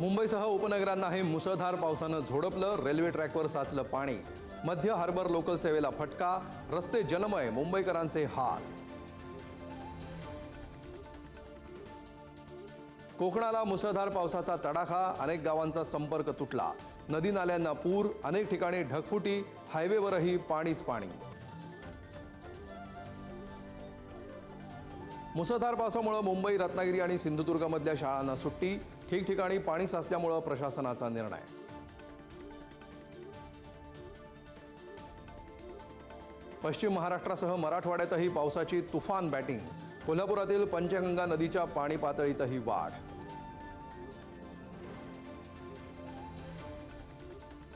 मुंबईसह उपनगरांना हे मुसळधार पावसानं झोडपलं रेल्वे ट्रॅकवर साचलं पाणी. मध्य हार्बर लोकल सेवेला फटका रस्ते जलमय मुंबईकरांचे हाल. कोकणाला मुसळधार पावसाचा तडाखा अनेक गावांचा संपर्क तुटला. नदी नाल्यांना पूर अनेक ठिकाणी ढगफुटी हायवेवरही पाणीच पाणी. मुसळधार पावसामुळे मुंबई रत्नागिरी आणि सिंधुदुर्गमधल्या शाळांना सुट्टी. ठिकठिकाणी पाणी साचल्यामुळं प्रशासनाचा निर्णय. पश्चिम महाराष्ट्रासह मराठवाड्यातही पावसाची तुफान बॅटिंग. कोल्हापुरातील पंचगंगा नदीच्या पाणी पातळीतही वाढ.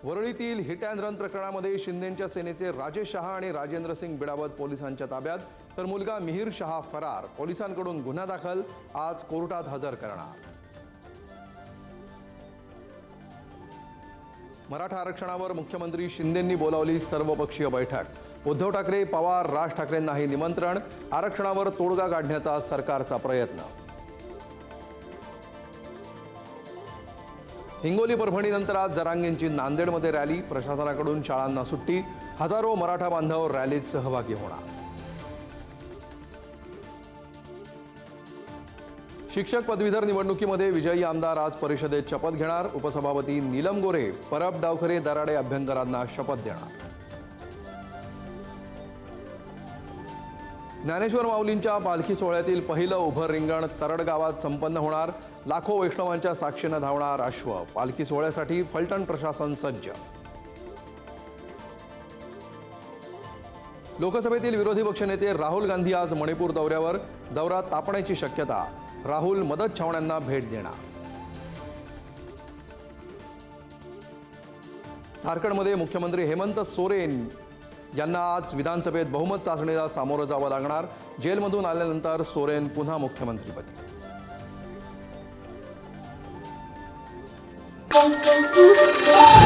वरळीतील हिट अँड रन प्रकरणामध्ये शिंदेच्या सेनेचे राजेश शहा आणि राजेंद्र सिंग बिडावत पोलिसांच्या ताब्यात. तर मुलगा मिहीर शहा फरार पोलिसांकडून गुन्हा दाखल. आज कोर्टात हजर करणार. मराठा आरक्षणावर मुख्यमंत्री शिंदेंनी बोलावली सर्वपक्षीय बैठक. उद्धव ठाकरे पवार राज ठाकरेंनाही निमंत्रण आरक्षणावर तोडगा काढण्याचा सरकारचा प्रयत्न. हिंगोली परभणीनंतर आज जरांगेंची नांदेडमध्ये रॅली प्रशासनाकडून शाळांना सुट्टी हजारो मराठा बांधव रॅलीत सहभागी होणार. शिक्षक पदवीधर निवडणुकीमध्ये विजयी आमदार आज परिषदेत शपथ घेणार. उपसभापती नीलम गोरे परब डावखरे दराडे अभ्यंकरांना शपथ देणार. ज्ञानेश्वर माऊलींच्या पालखी सोहळ्यातील पहिलं उभं रिंगण तरड गावात संपन्न होणार. लाखो वैष्णवांच्या साक्षीनं धावणार अश्व. पालखी सोहळ्यासाठी फलटण प्रशासन सज्ज. लोकसभेतील विरोधी पक्षनेते राहुल गांधी आज मणिपूर दौऱ्यावर. दौरा तापण्याची शक्यता राहुल मदत छावण्यांना भेट देणार. झारखंडमध्ये मुख्यमंत्री हेमंत सोरेन यांना आज विधानसभेत बहुमत चाचणीला सामोरं जावं लागणार. जेलमधून आल्यानंतर सोरेन पुन्हा मुख्यमंत्रीपदी Thank you.